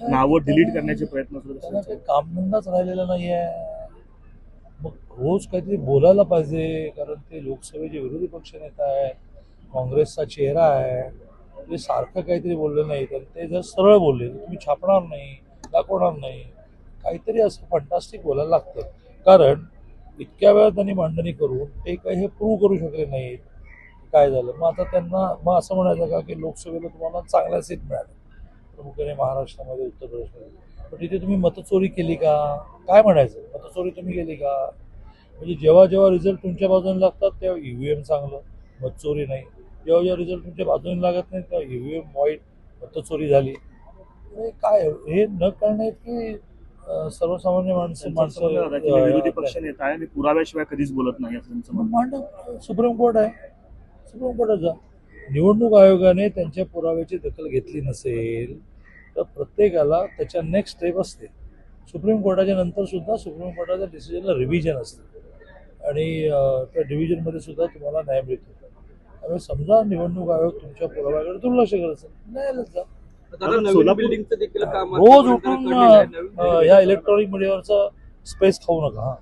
नावं डिलीट करण्याचे प्रयत्न. काही कामधंदाच राहिलेला नाहीये. मग रोज काहीतरी बोलायला पाहिजे कारण ते लोकसभेचे विरोधी पक्ष नेता आहे काँग्रेसचा चेहरा आहे ते सारखं काहीतरी बोलले नाही तर ते जर सरळ बोलले तर तुम्ही छापणार नाही दाखवणार नाही. काहीतरी असं फंटास्टिक बोलायला लागतं. कारण इतक्या वेळा त्यांनी मांडणी करून ते काही हे प्रूव्ह करू शकले नाहीत. काय झालं? मग आता त्यांना मग असं म्हणायचं का की लोकसभेला तुम्हाला चांगल्या सीट मिळाल्या प्रमुख्याने महाराष्ट्रामध्ये उत्तर प्रदेशमध्ये. पण तिथे तुम्ही मतचोरी केली का? काय म्हणायचं? मतचोरी तुम्ही केली का? म्हणजे जेव्हा जेव्हा रिझल्ट तुमच्या बाजूने लागतात तेव्हा ईव्हीएम चांगलं मतचोरी नाही. जेव्हा जेव्हा रिझल्ट तुमच्या बाजूने लागत नाही तेव्हा ईव्हीएम वाईट मतचोरी झाली. हे काय? हे न करणे की सर्वसामान्य माणसं माणसं विरोधी पक्ष नेता आहे मी पुराव्याशिवाय कधीच बोलत नाही असं. मांड सुप्रीम कोर्ट आहे. सुप्रीम कोर्टात जा. निवडणूक आयोगाने त्यांच्या पुराव्याची दखल घेतली नसेल तर प्रत्येकाला त्याच्या नेक्स्ट स्टेप असते. सुप्रीम कोर्टाच्या नंतर सुद्धा सुप्रीम कोर्टाच्या डिसिजनला रिव्हिजन असते. आणि त्या डिव्हिजनमध्ये सुद्धा तुम्हाला न्याय मिळतो. त्यामुळे समजा निवडणूक आयोग तुमच्या पुराव्याकडे दुर्लक्ष करत असेल न्यायालयात जा. आता नवीन सोलापूर- बिल्डिंगचं देखील काम रोज उठून ह्या इलेक्ट्रॉनिक मीडियावरचा स्पेस खाऊ नका हा.